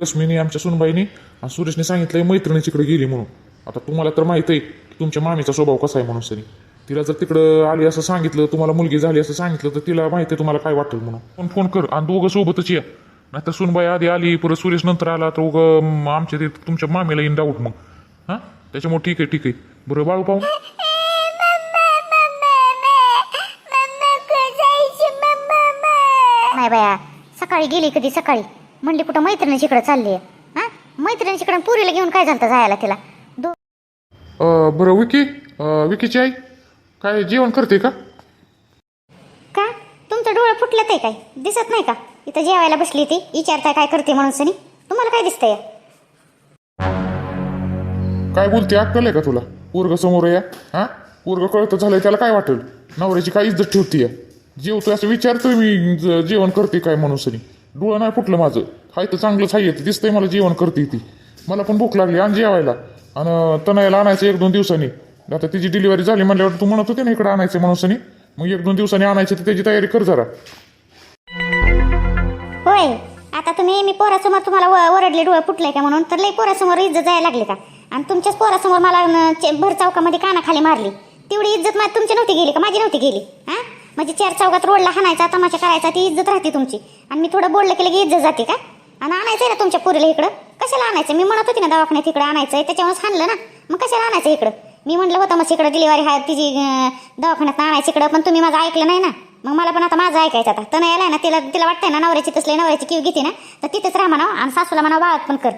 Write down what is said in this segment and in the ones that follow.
रश्मीने आमच्या सुनबाईने आणि सुरेशने सांगितलंय मैत्रिणीच्याकडे गेली म्हणून. आता तुम्हाला तर माहीत आहे की तुमच्या मामीचा स्वभाव कसा आहे म्हणून सरी तिला जर तिकडं आली असं सांगितलं तुम्हाला मुलगी झाली असं सांगितलं तर तिला माहिती आहे तुम्हाला काय वाटेल म्हणून. फोन फोन कर आणि दोघं सोबतच या. नाहीतर सुनबाई आधी आली परत सुरेश नंतर आला तर उगं आमच्या ते तुमच्या मामीला येईन डाऊट मग. हां? त्याच्यामुळे ठीक आहे ठीक आहे. बरं बाळू पाहू. नाही बाया सकाळी गेली कधी? सकाळी. म्हणली कुठं मैत्रिणीच्याकडे चालली आहे हा? मैत्रिणीच्याकडे पुरीला घेऊन काय झालं जायला तिला? दो अं, बरं विकी? अं, विकीची आई? काय जेवण करते का? का? तुमचं डोळं फुटलं ते काय? दिसत नाही का? इथं जेवायला बसली ती विचारताय काय करते म्हणून सनी? तुम्हाला काय दिसतंय? काय बोलते? अक्कल आहे का तुला? पोरग समोर या. हा? पोरग कळतं झालंय त्याला काय वाटेल? नवऱ्याची काय इज्जत ठेवते जेवतोय असं विचारतोय मी ज- जेवण करते काय म्हणून सनी? डोळं नाही फुटलं माझं. हाय तर चांगलंच हाय येतं दिसतंय मला जेवण करते ती. मला पण भूक लागली आणि जेवायला. आणि तनयाला आणायचं एक दोन दिवसांनी. आता तिची डिलिव्हरी झाली म्हणल्यावर तू म्हणत होती ना इकडे आणायचं म्हणून सनी. मग एक दोन दिवसांनी आणायचं तर त्याची तयारी कर जरा. होय आता तुम्ही मी पोरासमोर तुम्हाला व- ओरडले डोळे फुटले का म्हणून? तर लई पोरासमोर इज्जत जायला लागली का? आणि तुमच्याच पोरासमोर मला न- चे- भर चौकामध्ये कानाखाली मारली. तेवढी इज्जत मा तुमची नव्हती गेली का? माझी नव्हती गेली. हा? म्हणजे चार चौकात रोडला हाणायचा तमाशा करायचा ती इज्जत राहते तुमची. आणि मी थोडं बोललं केलं की इज्जत जाते का आणि आणायचंय ना तुमच्या पुरीला इकडं? कशाला आणायचं मी म्हणत होती ना दवाखान्यात इकडं आणायचंय त्याच्यामुळेच सांगलं ना. मग कशाला आणायचं इकडं? मी म्हटलं होतं मग इकडं डिलिव्हरी आहे तिची दवाखान्यात आणायची इकडं पण तुम्ही माझं ऐकलं नाही ना. मग मला पण आता माझं ऐकायचं आता. तर यायला ना तिला तिला वाटतंय ना नवऱ्याची तसले नवऱ्याची किव घेते ना तर तिथेच राहा म्हणा आणि सासूला म्हणा बाळात पण कर.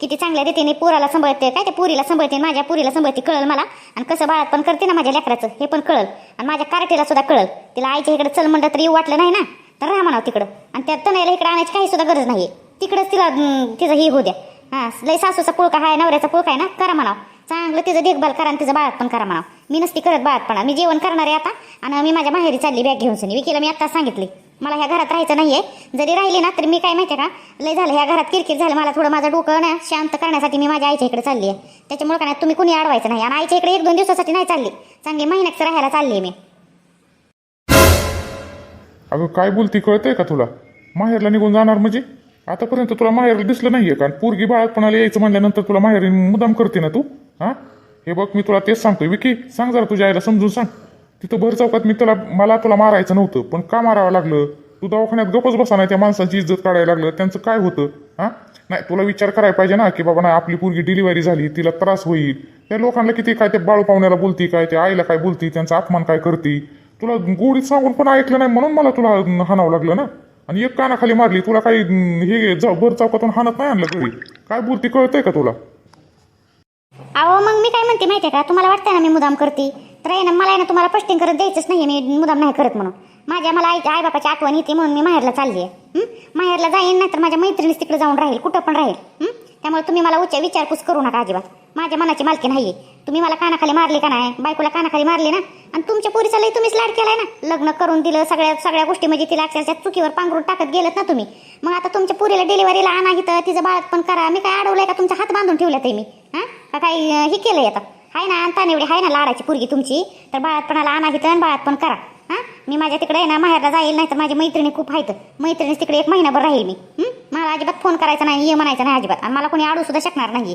किती चांगल्या रीतीने पोराला सांभाळते काय ते पुरीला सांभाळते माझ्या पुरीला सांभाळते कळल मला? आणि कसं बाळात पण करते ना माझ्या लेकराचं हे पण कळल. आणि माझ्या कार्टीला सुद्धा कळल. तिला आईच्या इकडे चल म्हणलं तरी येऊ वाटलं नाही ना. तर राहा म्हणावं तिकडं. आणि त्या तनयाला इकडं आणायची काही सुद्धा गरज नाही तिकडंच तिला तिचं हे होऊ द्या. हां लय सासूचा पुळका आहे नवऱ्याचा पुळका आहे ना करा म्हणावं. चांगलं तिचं देखभाल करा आणि तिचं बाळात पण करा म्हणावं. मी नसती करत बाळातपणा. मी जेवण करणार आहे आता आणि मी माझ्या माहेरी चालली बॅग घेऊन सनी. विकीला मी आता सांगितले. मला ह्या घरात राहायचं नाही आहे जरी राहिली ना तरी मी काय माहिती का लय झालं ह्या घरात किरकिर झालं. मला थोडं माझं डोकं ना शांत करण्यासाठी मी माझ्या आईच्या इकडे चालली आहे त्याच्यामुळे काय नाही तुम्ही कुणी अडवायचं नाही. आणि आईच्या इकडे एक दोन दिवसासाठी नाही चालली. चांगली महिन्याचं राहायला चालली मी. अगं काय बोलती कळतंय का तुला? माहेरला निघून जाणार म्हणजे? आतापर्यंत तुला माहेरला दिसलं नाहीये कारण पोरगी बाळातपणाला यायचं म्हणल्यानंतर तुला माहेर मुदाम करते ना तू? हा? हे बघ मी तुला तेच सांगतोय. विकी सांग जरा तुझ्या आईला समजून सांग. तिथं भर चौकात मी तुला मला तुला मारायचं नव्हतं पण का मारावं लागलं? तू दवाखान्यात गपच बसा नाही त्या माणसाची इज्जत काढायला लागलं. त्यांचं काय होतं? हा? नाही तुला विचार करायला पाहिजे ना की बाबा नाही आपली पोरगी डिलिव्हरी झाली तिला त्रास होईल. त्या लोकांना किती काय ते बाळू पाहुण्याला बोलती काय ते आईला काय बोलती त्यांचा अपमान काय करती? तुला गोडीत सांगून पण ऐकलं नाही म्हणून मला तुला हाणावं लागलं ना? आणि एक कानाखाली मारली तुला काही हे जाऊ भर चौकातून हाणत नाही आणलं घरी. काय बोलती कळतंय का तुला? अहो मग मी काय म्हणते माहितीये का? तुम्हाला वाटतं ना मी मुदाम करते? तर आहे ना मला आहे ना तुम्हाला पष्टिंग करत द्यायचंच नाही मी मुदाम नाही करत म्हणून. माझ्या मला आई आई आठवण येते म्हणून मी माहेरला चालली आहे माहेरला जाईन नाही तर माझ्या मैत्रिणीच तिकडे जाऊन राहील कुठं पण राहील. त्यामुळे तुम्ही मला उच्च विचारपूस करू नका अजिबात. माझ्या मनाची मालकी नाही आहे तुम्ही मला कानाखाली मारली का नाही? बायकोला कानाखाली मारली ना? आणि तुमच्या पोरीचा लई तुम्हीच लाड केलाय ना? लग्न करून दिलं सगळ्या सगळ्या गोष्टी म्हणजे तिला अक्षरशः चुकीवर पांघरून टाकत गेलत ना तुम्ही. मग आता तुमच्या पुरीला डिलिव्हरीला आणा इथं तिचं बाळत पण करा. मी काय अडवलंय का? तुमचा हात बांधून ठेवला ते मी. हा? काय काही हे केलंय आता? हाय ना आणता एवढी हाय ना लाडाची पुरगी तुमची? तर बाळातपणाला आणा इथं आणि बाळात पण करा. हां? मी माझ्या तिकडे आहे ना माहेरला जाईल नाही तर माझी मैत्रिणी खूप आहेत. मैत्रिणी तिकडे एक महिनाभर राहील मी. मला अजिबात फोन करायचा नाही ये म्हणायचं नाही अजिबात. आणि मला कोणी अडू सुद्धा शकणार नाही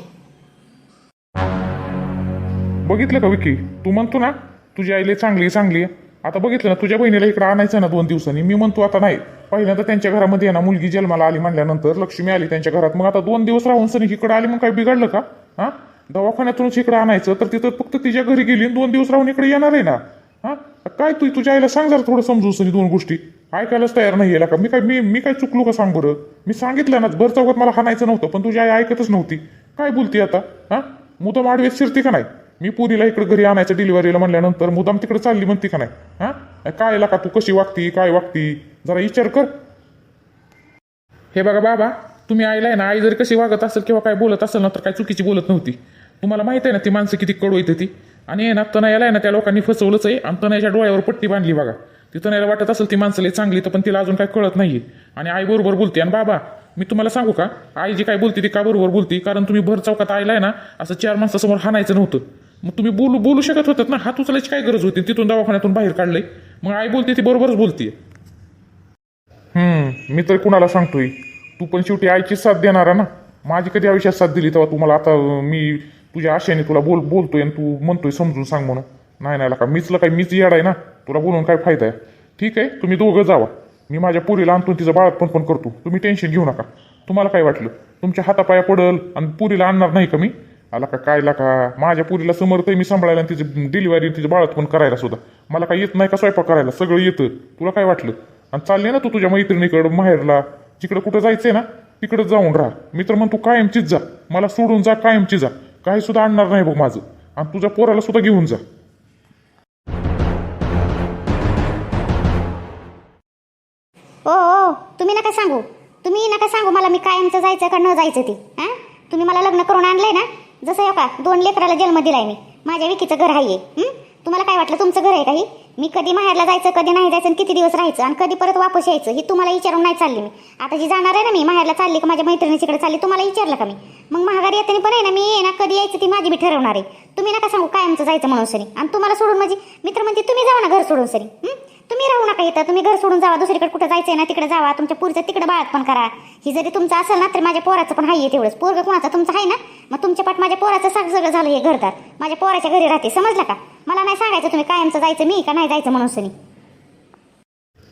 बघितलं का विकी? तू म्हणतो ना तुझी आईले चांगली आहे, चांगली आहे. आता बघितलं ना तुझ्या बहिणीला इकडे आणायचं ना दोन दिवसांनी. मी म्हणतो आता नाही. पहिल्यांदा त्यांच्या घरामध्ये आहे ना मुलगी जन्माला आली म्हणल्यानंतर लक्ष्मी आली त्यांच्या घरात. मग आता दोन दिवस राहून सनी इकडे आली मग काय बिघडलं का? हा? दवाखान्यातूनच इकडे आणायचं. तर तिथं फक्त तिच्या घरी गेली आणि दोन दिवस राहून इकडे येणार आहे ना? हा? काय तू तुझ्या आईला सांग जरा थोडं समजू सनी दोन गोष्टी. ऐकायलाच तयार नाही यायला का? मी काय मी मी काय चुकलो का सांग बरं? मी सांगितलं ना भर चौकात मला हाणायचं नव्हतं पण तुझी आई ऐकतच नव्हती. काय बोलती आता? हा? मुदम आडवेत शिरते का नाही? मी पुरीला इकडे घरी आणायचं डिलिव्हरीला म्हणल्यानंतर मुदाम तिकडे चालली म्हणते का नाही? हा? काय का तू? कशी वागती? काय वागती? जरा विचार कर. हे बघा बाबा तुम्ही आईला आहे ना आई जरी कशी वागत असेल किंवा काय बोलत असेल ना तर काय चुकीची बोलत नव्हती. तुम्हाला माहीत आहे ना ती माणसं किती कडू येते ती. आणि आहे ना तनयाला आहे ना त्या लोकांनी फसवलंच आहे. आणि तनयाच्या डोळ्यावर पट्टी बांधली बघा. ती तनयाला वाटत असेल ती माणसं लई चांगली तर पण तिला अजून काय कळत नाहीये. आणि आई बरोबर बोलते. आणि बाबा मी तुम्हाला सांगू का? आई जी काय बोलते ती का बरोबर बोलती? कारण तुम्ही भर चौकात आईला आहे ना असं चार माणसासमोर हाणायचं नव्हतं. मग तुम्ही बोलू बोलू शकत होतात ना? हात उचलायची काय गरज होती? तिथून दवाखान्यातून बाहेर काढलंय. मग आई बोलते ती बरोबरच बोलते हम्म मी तर कुणाला सांगतोय? तू पण शेवटी आईची साथ देणार ना? माझी कधी आयुष्यात साथ दिली तेव्हा तुम्हाला आता मी तुझ्या आशेने तुला बोल बोलतोय आणि तू म्हणतोय समजून सांग म्हणून. नाही नाही का मीचलं काय मीच येड आहे ना? तुला बोलून काय फायदा आहे? ठीक आहे तुम्ही दोघं जावा. मी माझ्या पुरीला आणतो तिचं बाळात पण पण करतो. तुम्ही टेन्शन घेऊ नका. तुम्हाला काय वाटलं? तुमच्या हातापाया पडल आणि पुरीला आणणार नाही का मी? आला का कायला का? माझ्या पुरीला समर्थ मी सांभाळायला आणि तिची डिलिव्हरी तिचं बाळात पण करायला सुद्धा. मला काय येत नाही का स्वयंपाक करायला? सगळं येतं. तुला काय वाटलं? आणि चालले ना तू तुझ्या मैत्रिणीकडं माहेरला. जिकडं कुठं जायचंय ना तिकडं जाऊन राहा. मी तर म्हणतो कायमचीच जा. मला सोडून जा कायमची जा. काही सुद्धा आणणार नाही बघ माझं. आणि तुझ्या पोराला सुद्धा घेऊन जा. ओ ओ तुम्ही नका सांगू. तुम्ही नका सांगू मला मी कायमचं जायचं का न जायचं ते हां? तुम्ही मला लग्न करून आणलंय ना? जसं या का दोन लेकराला जन्म दिलाय मी. माझ्या विकीचं घर आहे तुम्हाला काय वाटलं? तुमचं घर आहे काही मी कधी माहेरला जायचं कधी नाही जायचं आणि किती दिवस राहायचं आणि कधी परत वापस यायचं ही तुम्हाला विचारून नाही चालली मी. आता जी जाणार आहे ना मी माहेरला चालली का माझ्या मैत्रिणीकडे चालली तुम्हाला विचारलं का मी? मग महागारी येताना पण आहे ना मी ये ना कधी यायचं ती माझी मी ठरवणार आहे. तुम्ही नका सांगू कायमचं जायचं म्हणून सरी आणि तुम्हाला सोडून माझी मित्र म्हणते तुम्ही जाऊ ना घर सोडून सरी तुम्ही राहू नका इथं. तुम्ही घर सोडून जावा. दुसरीकडे कुठं जायचंय ना तिकडे जावा. तुमच्या पुढचं तिकडे बाळात पण करा. ही जरी तुमचं असेल ना तर माझ्या पोराचं पण आहे तेवढंच. पोरग कोणाचं? तुमचं आहे ना? मग तुमच्या पाठ माझ्या पोराचं साग सगळं झालं हे घरदार. माझ्या पोराच्या घरी राहते. समजलं का? मला नाही सांगायचं तुम्ही कायमचं जायचं मी का नाही जायचं म्हणून सनी.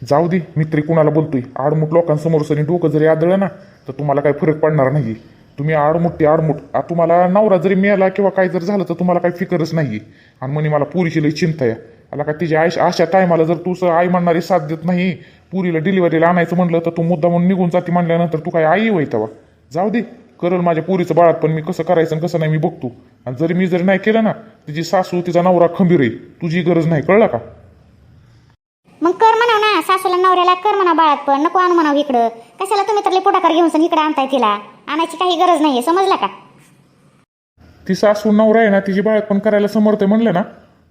जाऊ दे. मित्री कुणाला बोलतोय? आडमुठ लोकांसमोर सनी डोकं जरी आदळलं ना तर तुम्हाला काही फरक पडणार नाही तुम्ही आडमुठ ते आडमुठ तुम्हाला नवरा जरी मिळाला किंवा काय जर झालं तर तुम्हाला काही फिकरच नाही आणि म्हणे मला पुरीची लई चिंता आहे. आला का तिच्या आयुष्य अशा टायमाला जर तू स- आई म्हणणारी साथ देत नाही पुरीला डिलिव्हरीला आणायचं म्हणलं तर तू मुद्दा म्हणून निघून जाते म्हणल्यानंतर तू काय आई होई तेव्हा जाऊ दे करल माझ्या पुरीचं बाळात पण मी कसं करायचं आणि कसं नाही मी बघतो. आणि जरी मी जरी नाही केलं ना तिची सासू तिचा नवरा खंबीर आहे. तुझी गरज नाही कळलं का? मग कर म्हणाव ना सासूला नवऱ्याला कर म्हणा बाळात पण नको आणू म्हणाव इकडं. कशाला तुम्ही तर पुढाकार घेऊन इकडे आणताय तिला? आणायची काही गरज नाहीये समजला का? ती सासू नवरा आहे ना तिची बाळत पण करायला समर्थ आहे म्हणलं ना.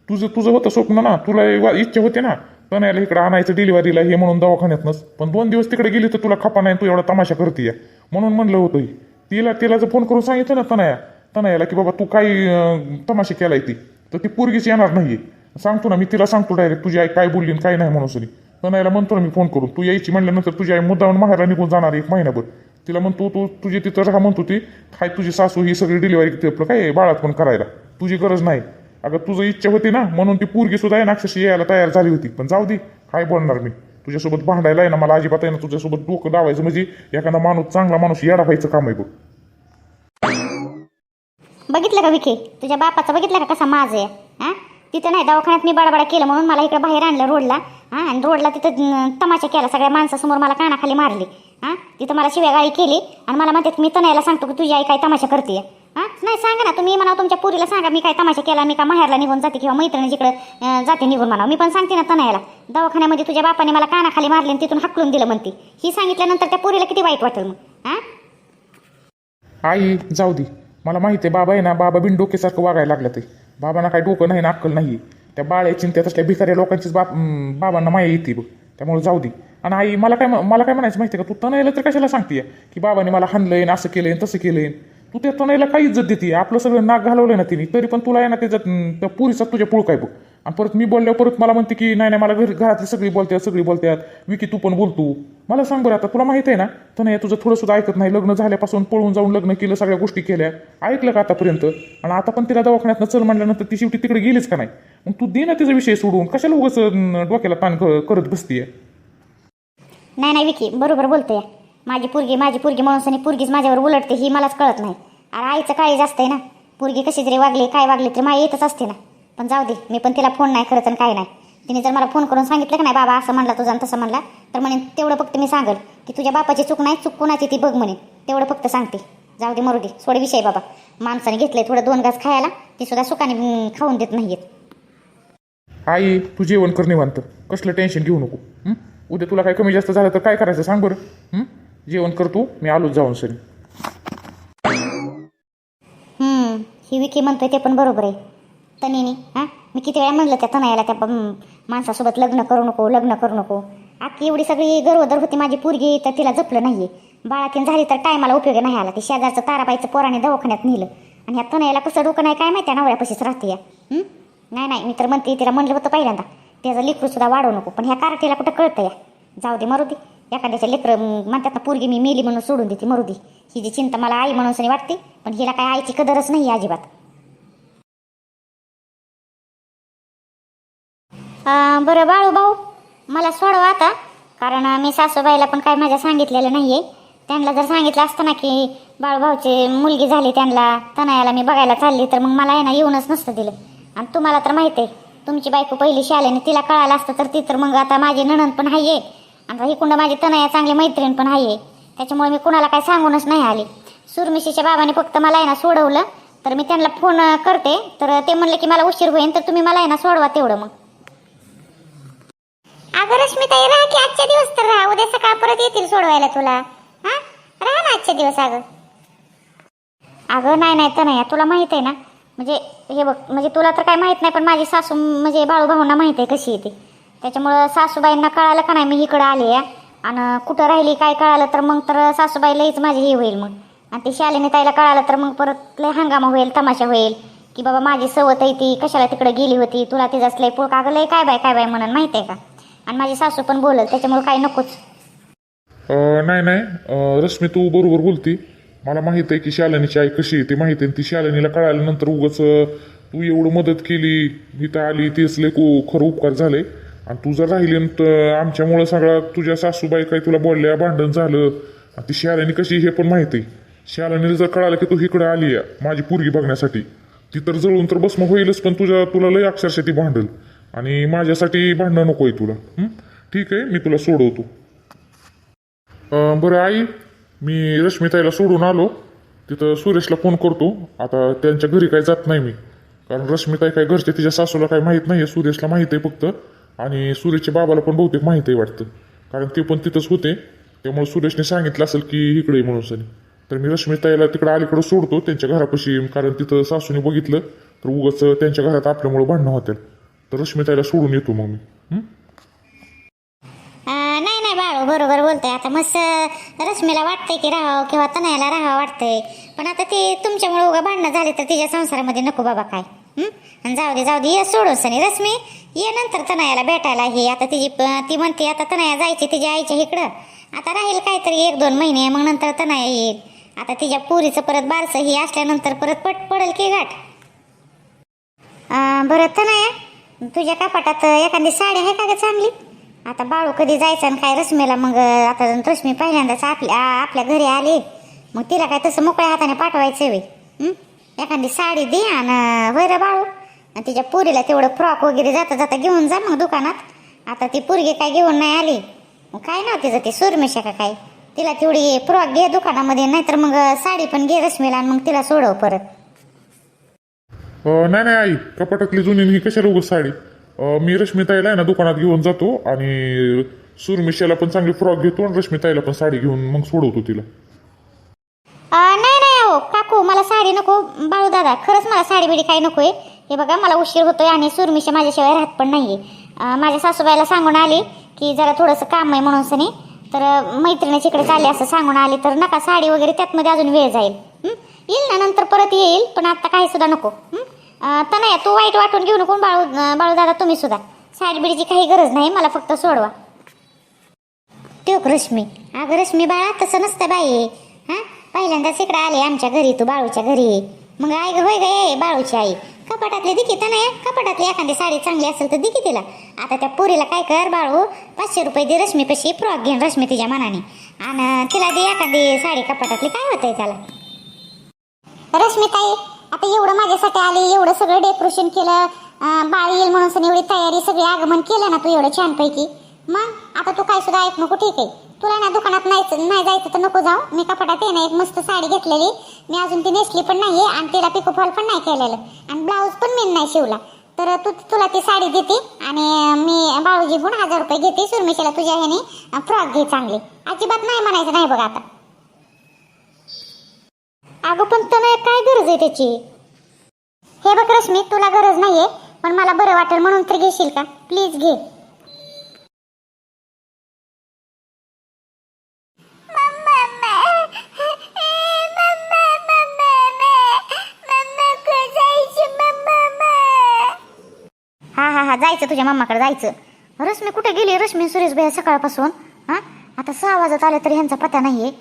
तुझं तुझं होतं स्वप्न ना. तुला वा- इच्छा होते ना. तनयाला इकडे आणायचं डिलिव्हरीला हे म्हणून दवाखान्यातनंच. पण दोन दिवस तिकडे गेली तर तुला खपा नाही तू एवढा तमाशा करते म्हणून म्हणलं होतं. हे. तिला तिला जर फोन करून सांगितलं ना तनया तनयाला की बाबा तू काही अं, तमाशा केलाय ती. तर ती पोरगीच येणार नाहीये. सांगतो ना मी तिला सांगतो डायरेक्ट तुझी आई काय बोलली आणि काय नाही म्हणून सरी तनयाला म्हणतो ना मी फोन करून तू यायची म्हणल्यानंतर तुझी आई मुद्दाहून माहेरला निघून जाणार एक महिनाभर. तिला म्हणतो तू तुझी तिथं राहा म्हणतो ती. काय तुझी सासू ही सगळी डिलिव्हरी आपलं काय बाळात पण करायला. तुझी गरज नाही. अगं तुझं इच्छा होती ना म्हणून ती पोरगी सुद्धा आहे ना अक्षरशः यायला तयार झाली होती. पण जाऊ दे काय बोलणार मी? तुझ्यासोबत भांडायला आहे ना मला अजिबात आहे ना तुझ्यासोबत डोकं लावायचं म्हणजे एखादा माणूस चांगला माणूस येडा व्हायचं काम आहे बघ. बघितलं का विखे? तुझ्या बापाचं बघितलं का कसा माझ आहे? हा? तिथं नाही दवाखान्यात मी बडाबडा केलं म्हणून मला इकडे बाहेर आणलं रोडला. हा आणि रोडला तिथं तमाशा केला सगळ्या माणसासमोर मला कानाखाली मारली. हा? तिथं मला शिव्यागाळी केली आणि मला म्हणतात मी तनयाला सांगतो की तुझी आई काय तमाशा करते हा? नाही सांगा ना तुम्ही म्हणा तुमच्या पुरीला सांगा मी काय तमाशा केला मी का माहेरला निघून जाते किंवा मैत्रिणी जिकडे जाते निघून म्हणा मी पण सांगते ना तनयाला दवाखान्यामध्ये तुझ्या बापाने मला कानाखाली मारले आणि तिथून हकलून दिलं म्हणते. ही सांगितल्यानंतर त्या पुरीला किती वाईट वाटेल मग हा? आई जाऊ दे. मला माहिती आहे बाबा आहे ना बाबा बिन डोकेसारखं वागायला लागलं ते. बाबांना काही डोकं नाही ना अक्कल नाही त्या बाळ्या त्या तसल्या भिकाऱ्या लोकांचीच बाप बाबांना माया येते बघ. त्यामुळे जाऊ दे. आणि आई मला काय मला काय म्हणायचं माहिती आहे का? तू तनयला तर कशाला सांगते की बाबाने मला हाणलंय आणि असं केलंय तसं केलंय. तू त्या तनयला काही इज्जत देते आपलं सगळं नाक घालवलंय ना तिने. तरी पण तुला आहे ना त्याच्यात त्या पुरीचा तुझ्या पुळ काय बघ. आणि परत मी बोलल्यावर परत मला म्हणते की नाही नाही मला घर घरातली सगळी बोलतात सगळी बोलतात विकी तू पण बोलतो मला सांग बरं आता तुला माहिती आहे ना तर नाही तुझं थोडं सुद्धा ऐकत नाही. लग्न झाल्यापासून पळून जाऊन लग्न केलं सगळ्या गोष्टी केल्या. ऐकलं का आतापर्यंत? आणि आता पण तिला दवाखान्यात चल म्हणल्यानंतर ती शेवटी तिकडे गेलीच का नाही? मग तू दे ना विषय सोडून. कशाला उगाच डोक्याला पान क- करत बसतीये? नाही नाही विकी बरोबर बोलतोय. माझी पुरगी माझी पुरगी म्हणून सनी पुरगीच माझ्यावर उलटते ही मलाच कळत नाही. अरे आईचं काळी जास्त आहे ना. पुरगी कशी जरी वागली काय वागली तरी माझी येतच असते ना. पण जाऊ दे मी पण तिला फोन नाही करत आणि काय नाही. तिने जर मला फोन करून सांगितलं की नाही बाबा असं म्हणला तुझा आणि तसं म्हणला तर म्हणे तेवढं फक्त मी सांगल की तुझ्या बापाची चूक नाही चूक कोणाची ती बघ म्हणे तेवढं फक्त सांगते. जाऊ दे मरू दे. सोड विषय बाबा. माणसाने घेतलंय थोडं दोन घास खायला ती सुद्धा सुखाने हम्म, खाऊन देत नाहीयेत. आई तू जेवण कर निवांत. कसलं टेन्शन घेऊ नको. हं? उद्या तुला काय कमी जास्त झालं तर काय करायचं सांग बरं. हं? जेवण कर तू मी आलोच जाऊन सरी. हम्म, ही विकी म्हणतोय ते पण बरोबर आहे. तनीने हां? मी किती वेळा म्हणलं त्या तनयाला त्या हम्म, माणसासोबत लग्न करू नको लग्न करू नको. आखी एवढी सगळी गरोदर होती माझी पोरगी तर तिला जपलं नाही बाळातीन झाली तर टायमाला उपयोग नाही आला. ते शेजारचं ताराबाईचं पोराने दवाखान्यात नेलं. आणि ह्या तनयाला कसं डोकं नाही काय माहिती नवऱ्यापाशीच राहते या. हं? नाही नाही मी तर म्हणते तिला म्हणलं होतं पहिल्यांदा. त्याचं लिकरू सुद्धा वाढवू नको. पण ह्या कारटीला कुठं कळतं या? जाऊ दे मरू दे. एखाद्याच्या लेकरं म्हणतात ना पोरगी मी मेली म्हणून सोडून देते मरू दे. ही जी चिंता मला आई म्हणून सनी वाटते पण हिला काय आईची कदरच नाही अजिबात. बरं बाळू भाऊ मला सोडवा आता. कारण मी सासूबाईला पण काय माझ्या सांगितलेलं नाही आहे त्यांना जर सांगितलं असतं ना की बाळूभाऊची मुलगी झाली त्यांना तनयाला मी बघायला चालली तर मग मला यांना ना येऊनच नसतं दिलं. आणि तुम्हाला तर माहिती आहे तुमची बायको पहिली शाळेने तिला कळालं असतं तर ती तर मग आता माझी नणंद पण आहे आणि इकडं माझी तनया चांगली मैत्रीण पण आहे त्याच्यामुळे मी कुणाला काय सांगूनच नाही आली. सुरमिशीच्या बाबाने फक्त मला आहे ना सोडवलं तर मी त्यांना फोन करते तर ते म्हणले की मला उशीर होईल तर तुम्ही मला आहे ना सोडवा तेवढं मग. अगं रश्मिताई राहा की आजच्या दिवस तर राहा. उद्या सकाळ परत येतील सोडवायला तुला. हा? राहा ना आजच्या दिवस अगं. अगं नाही नाही तर नाही तुला माहीत आहे ना म्हणजे हे बघ म्हणजे तुला तर काय माहीत नाही पण माझी सासू म्हणजे बाळूभाऊंना माहीत आहे कशी येते त्याच्यामुळं सासूबाईंना कळालं का नाही मी इकडं आले आहे. आणि कुठं राहिली काय कळालं तर मग तर सासूबाई लईच माझी हे होईल मग. आणि ते शालेने ताईला कळालं तर मग परत लय हंगामा होईल तमाशा होईल. की बाबा माझी सवत आहे ती कशाला तिकडे गेली होती तुला तिचाच लय पोळ का लय काय बाय काय बाय म्हणून माहिती आहे का? आणि माझी सासू पण बोलल त्याच्यामुळे काय नकोच. नाही नाही. रश्मी तू बरोबर बोलती. मला माहीत आहे की शालिनीची आई कशी आहे ती माहिती आहे. आणि ती शालिनीला कळाल्यानंतर उगाच तू एवढं मदत केली इथं आली तेच लय को खरं उपकार झाले. आणि तू जर राहिली तर आमच्यामुळं सगळा तुझ्या सासूबाई काही तुला बोलल्या भांडण झालं आणि ती शालिनी कशी हे पण माहिती आहे. शालिनीला जर कळालं की तू इकडं आली आहे माझी पोरगी बघण्यासाठी ती तर जळून तर भस्म होईलच पण तुझ्या तुला लय अक्षरशः ती भांडल. आणि माझ्यासाठी भांडणं नको आहे तुला ठीक आहे मी तुला सोडवतो. बरं आई? मी रश्मिताईला सोडून आलो. तिथं सुरेशला फोन करतो. आता त्यांच्या घरी काही जात नाही मी. कारण रश्मिताई काय घरचे तिच्या सासूला काही माहीत नाही आहे सुरेशला माहीत आहे फक्त. आणि सुरेशच्या बाबाला पण बहुतेक माहीत आहे वाटतं. कारण ते पण तिथंच होते. त्यामुळे सुरेशने सांगितलं असेल की इकडे म्हणून सनी. तर मी रश्मिताईला तिकडं अलीकडं सोडतो त्यांच्या घरापाशी. कारण तिथं सासूने बघितलं. तर उगाच त्यांच्या घरात आपल्यामुळे भांडणं होतील तर रश्मिताईला सोडून येतो मग मी. हं? बरोबर बोलतोय. आता मस्त रश्मीला वाटतंय की राहावं किंवा तनयाला राहावं वाटतंय. पण आता ते तुमच्यामुळे उगा भांडणं झाले तर तिच्या संसारामध्ये नको बाबा काय. आणि जाऊ दे जाऊ दे ये सोडून सनी. रश्मी ये नंतर तनयाला भेटायला हे आता तिची प- ती म्हणते आता तनया जायची तिच्या आईच्या इकडं. आता राहील काहीतरी एक दोन महिने मग नंतर तनया येईल. आता तिच्या पुरीचं परत बारसं ही असल्यानंतर परत पट पडेल की गाठ. बरं तनया तुझ्या कपाटात एखादी साडी आहे का ग चांगली? आता बाळू कधी जायचं आणि काय रश्मीला मग आता रश्मी पहिल्यांदाच आपल्या आपल्या घरी आली. मग तिला काय तसं मोकळ्या हाताने पाठवायचं वे एखादी साडी दे आणि वैर बाळू. आणि तिच्या पुरीला तेवढं फ्रॉक वगैरे जाता जाता घेऊन जा मग दुकानात. आता ती पोरगी काय घेऊन नाही आली. मग काय ना तिचं ते सुरमेशा का काय? तिला तेवढी फ्रॉक घे दुकानामध्ये नाहीतर मग साडी पण घे रश्मीला आणि मग तिला सोडव परत. नाही नाही आई. कपाटातली जुनी ही कशाला साडी? मी रश्मिताईला आहे ना दुकानात घेऊन जातो आणि सुरमिशाला पण चांगली फ्रॉक घेतो आणि रश्मिताईला पण साडी घेऊन मग सोडवतो तिला. नाही नाही हो काकू मला साडी नको. बाळू दादा खरंच मला साडी बिडी काही नको आहे हे बघा मला उशीर होतोय आणि सुरमिशा माझ्याशिवाय राहत पण नाहीये. माझ्या सासूबाईला सांगून आली की जरा थोडंसं काम आहे म्हणून सनी. तर मैत्रिणीच्या इकडे चालले असं सांगून आले. तर नका साडी वगैरे त्यातमध्ये अजून वेळ जाईल. येईल ना नंतर परत येईल पण आता काही सुद्धा नको. तर नाही तू वाईट वाटून घेऊ नको बाळू बाळू दादा तुम्ही सुद्धा. साडबिडीची काही गरज नाही मला फक्त सोडवा. ठेव रश्मी. अगं रश्मी बाळा तसं नसतं बाई. हा? पहिल्यांदाच इकडे आले आमच्या घरी तू बाळूच्या घरी. मग आई ग होय ग बाळूची आई. कपाटातली दिकी तर नाही कपाटातली एखादी साडी चांगली असेल तर दिकी तिला. आता त्या पोरीला काय कर बाळू पाचशे रुपये दे रश्मीपाशी फ्रॉक घेऊन रश्मी तिच्या मनाने. आणि तिला दे एखादी साडी कपाटातली काय होतंय त्याला? रश्मीताई आता एवढं माझ्यासाठी आले एवढं सगळं डेकोरेशन केलं बाळ येईल म्हणून एवढी तयारी सगळी आगमन केलं ना तू एवढं छानपैकी. मग आता तू काय सुद्धा ऐक नको ठीक आहे. तुला ना दुकानात नाही नाही जायचं तर नको जाऊ. मी कपाटात येणं ना एक मस्त साडी घेतलेली. मी अजून ती नेसली पण नाही आणि तिला पिको फॉल पण नाही केलेलं. आणि ब्लाऊज पण मी नाही शिवला. तर तू तुला ती साडी देते आणि मी बाळूजी पण हजार रुपये घेते सुरमिशेला तुझ्या ह्याने फ्रॉक घे चांगली. अजिबात नाही म्हणायचं नाही बघ आता. अगं पण त्याला काय गरज आहे त्याची? हे बघ रश्मी तुला गरज नाहीये पण मला बरं वाटेल म्हणून तर घेशील का? प्लीज घे. हा हा हा जायचं तुझ्या मम्माकडे जायचं. रश्मी कुठे गेली? रश्मी सुरेश भैया सकाळपासून. हा? आता आता सहा वाजत आले तरी ह्यांचा पत्ता नाहीये.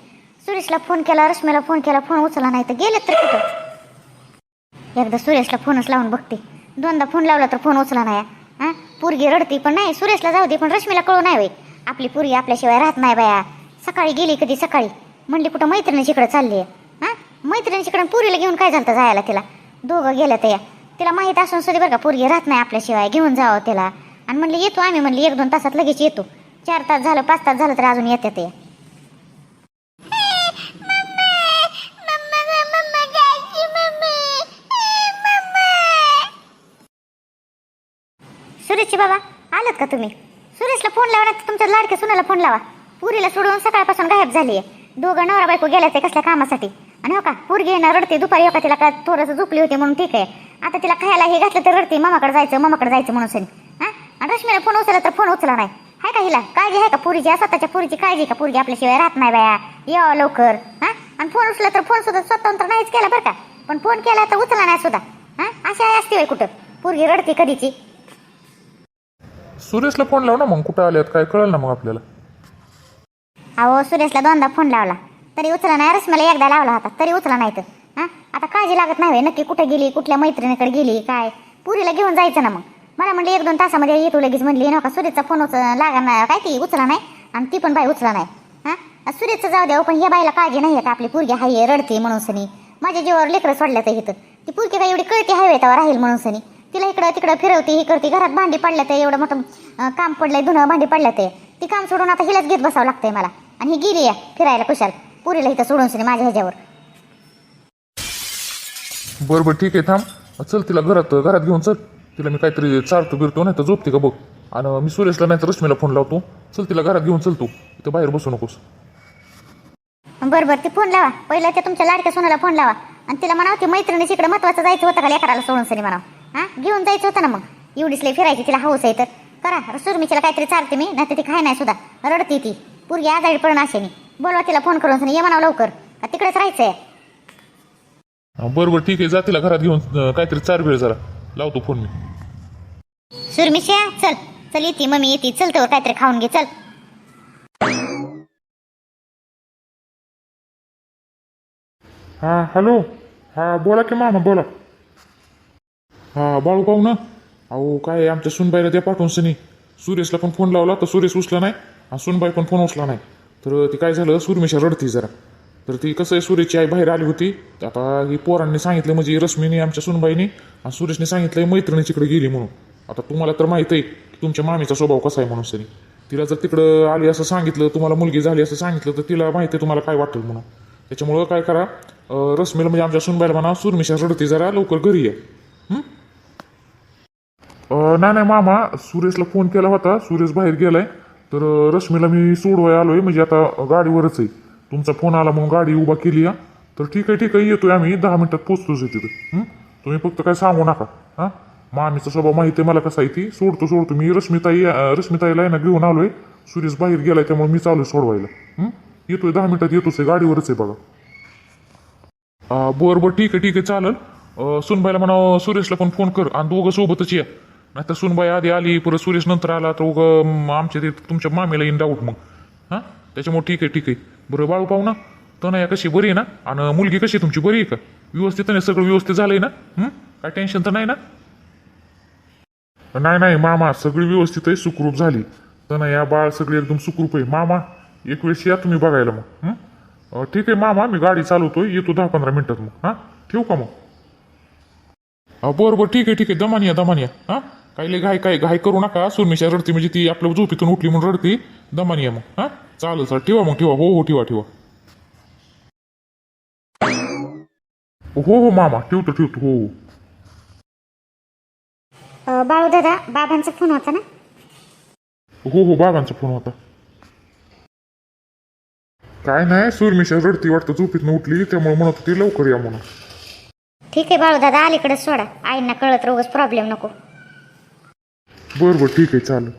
सुरेशला फोन केला रश्मीला फोन केला फोन उचला नाही तर गेले तर कुठं? एकदा सुरेशला फोनच लावून बघते. दोनदा फोन लावला तर फोन उचला नाही. हा? पोरगी रडती पण नाही सुरेशला जाऊ दे पण रश्मीला कळू नाही होय. आपली पोरगी आपल्याशिवाय राहत नाही बाया. सकाळी गेली कधी सकाळी? म्हणली कुठं मैत्रिणीच्याकडे चालली आहे मैत्रिणी मैत्रिणीच्याकडे पुरीला घेऊन काय झालं जायला तिला? दोघं गेल्या त्या. तिला माहीत असून सुद्धा बरं का पोरगी राहत नाही आपल्याशिवाय घेऊन जावं तिला. आणि म्हणली येतो आम्ही म्हणली एक दोन तासात लगेच येतो. चार तास झालं पाच तास झालं तर अजून येते ते सुरेशची बाबा आलात का तुम्ही? सुरेशला फोन लावा ना तुमच्या लाडक्या सुनाला फोन लावा. पुरीला सोडून सकाळपासून गायब झाली आहे दोघं नवरा बायको गेल्याचे कसल्या कामासाठी. आणि हो का पोरगी येणार रडते दुपारी हो का तिला काय थोडंसं झोपली होती म्हणून ठीक आहे. आता तिला खायला हे घातलं तर रडते मामाकडे जायचं मामाकडे जायचं म्हणून सनी. हां? आणि रश्मीला फोन उचला तर फोन उचला नाही. हाय का हिला? काळजी आहे का पुरीची? स्वतःच्या पुरीची काळजी का पुरगी आपल्याशिवाय राहत नाही बाया? या लवकर. हा? आणि फोन उचला तर फोन सुद्धा स्वतंत्र नाहीच केला बरं का. पण फोन केला तर उचला नाही सुद्धा. हा? अशा असते कुठं? पुरगी रडते कधीची? सुरेशला फोन लाव ना मग. कुठं आल्यात काय कळलं ना मग आपल्याला. अहो सुरेशला दोनदा फोन लावला. तरी उचला नाही रश्मीला एकदा लावला होता. तरी उचला नाही तर. आता काळजी लागत नाही होय, नक्की कुठे गेली कुठल्या मैत्रिणीकडे गेली काय? पुरीला घेऊन जायचं ना मग. मला म्हणलं एक दोन तासामध्ये येतो लगेच म्हणली नका सुरेशचा फोन उच लागा ना काय ती उचला नाही? आणि ती पण बाई उचला नाही. हा? सुरेशचं जाऊ द्या हो, पण या बाईला काळजी नाही आहे का आपली पुरगी हाय रडते म्हणून सनी. माझ्या जीवावर लेकरं सोडल्या तर इथं. ती पुरगी काय एवढी कळते हायवे त्यावर राहील म्हणून सनी. तिला इकडं तिकडं फिरवते ही करते. घरात भांडी पडल्या ते एवढं मोठं अं, काम पडलंय धुणं भांडी पडल्या ते ती काम सोडून आता हिलाच घेत बसावं लागतंय मला. आणि ही गेली आहे फिरायला कुशाल. पुरीला इथं सोडून सनी माझ्या ह्याच्यावर. बरं बरं ठीक आहे थांब. चल तिला घरात घरात घेऊन चल. तिला मी काहीतरी चारतो बिरतो नाही तर झोपते का बघ. आणि मी सुरेशला नाही तर रश्मीला फोन लावतो. चल तिला घरात घेऊन चल तू. इथं बाहेर बसू नकोस. बरं बरं ती फोन लावा. पहिला त्या तुमच्या लाडक्या सोनाला फोन लावा. आणि तिला म्हणावं ती मैत्रिणीची इकडे महत्वाचं जायचं होतं का लेकराला सोडून सरी म्हणावं. हा? घेऊन जायचं होतं ना मग. एवढीच लई फिरायची तिला हौस आहे तर. करा सुरमीच्याला काहीतरी चालते मी नाही तर ती खाय नाही सुद्धा. रडती ती. पुरगी आजारी पडून असेनी बोलवा तिला फोन करून सनी ये म्हणावं लवकर. का तिकडेच राहायचंय? हा, बरं बरं ठीक आहे. जा तिला घरात घेऊन काहीतरी चार वेळ जरा. लावतो फोन मी. सुरमिशा चल. चल येते मम्मी येते. चल तर काहीतरी खाऊन घे चल. हां हॅलो. हां बोला की मामा बोला. हां बाळू पाहू ना. अहो काय आमच्या सुनबाईला त्या पाठवून सनी. सुरेशला पण फोन लावला तर सुरेश उचला नाही आणि सुनबाई पण फोन उचला नाही. तर ती काय झालं सुरमेशा रडती जरा. तर ती कसं आहे सुरेशची आई बाहेर आली होती. तर आता ही पोरांनी सांगितलं म्हणजे रश्मीने आमच्या सुनबाईने आणि सुरेशने सांगितलं मैत्रिणी तिकडे गेली म्हणून. आता तुम्हाला तर माहीत आहे की तुमच्या मामीचा स्वभाव कसा आहे म्हणून सनी. तिला जर तिकडं आली असं सांगितलं तुम्हाला मुलगी झाली असं सांगितलं तर तिला माहिती आहे तुम्हाला काय वाटेल म्हणून. त्याच्यामुळं काय करा रश्मीला म्हणजे आमच्या सुनबाईला म्हणा सुरमेशा रडती जरा लवकर घरी आहे नाही नाही मामा सुरेशला फोन केला होता. सुरेश बाहेर गेलाय. तर रश्मीला मी सोडवाय आलोय. म्हणजे आता गाडीवरच आहे. तुमचा फोन आला म्हणून गाडी उभा केली या तर ठीक आहे ठीक आहे. येतोय आम्ही. दहा मिनिटात पोचतोच आहे तिथं. तुम्ही फक्त काय सांगू नका. हां? मामीचा स्वभाव माहिती आहे मला कसा आहे ती. सोडतो सोडतो. मी रश्मिताई रश्मीताईला रश्मिताईला आहे ना घेऊन आलोय. सुरेश बाहेर गेलाय त्यामुळे मी चालू सोडवायला. येतोय दहा मिनिटात येतोच आहे. गाडीवरच आहे बघा. बरं बरं. ठीक आहे ठीक आहे. चालेल. सुनबाईला म्हणा सुरेशला पण फोन कर. आणि दोघं सोबतच या. नाही तर सुनबाई आधी आली परत सुरेश नंतर आला तर उगं आमच्या ते तुमच्या मामीला येईन डाऊट मग. हां? त्याच्यामुळे ठीक आहे ठीक आहे. बरं बाळू पाहू ना. तनया कशी बरी आहे ना? आणि मुलगी कशी आहे तुमची? बरी आहे का? व्यवस्थित आहे सगळं व्यवस्थित झालं आहे ना? हं? काय टेन्शन तर नाही ना? नाही नाही मामा सगळी व्यवस्थित आहे सुखरूप झाली. तनया बाळ सगळी एकदम सुखरूप आहे. मामा एक वेळेस या तुम्ही बघायला मग. हं? ठीक आहे मामा मी गाडी चालवतोय. येतो दहा पंधरा मिनटात मग. हां? ठेवू का मग? अं, बरं बरं ठीक आहे ठीक आहे. दमानिया दमानिया. हां? काही घाई काय घाई करू नका. सुरमिशा रडती म्हणजे ती आपल्या झोपीतून उठली म्हणून रडती. दमानिया मग हां? चालेल चालेल. ठेवा मग ठेवा. हो हो ठेवा ठेवा. हो हो मामा. ठेवतो ठेवतो. हो हो. बाळू दादा बाबांचा फोन होता ना? हो हो बाबांचा फोन होता. काय नाही सुरमिशा रडती वाटतं. झोपीतनं उठली त्यामुळे म्हणत होती लवकर या म्हणून. ठीक आहे बाळू दादा अलीकडेच सोडा. आईंना कळत रोगच प्रॉब्लेम नको. बरं बरं ठीक आहे चालेल.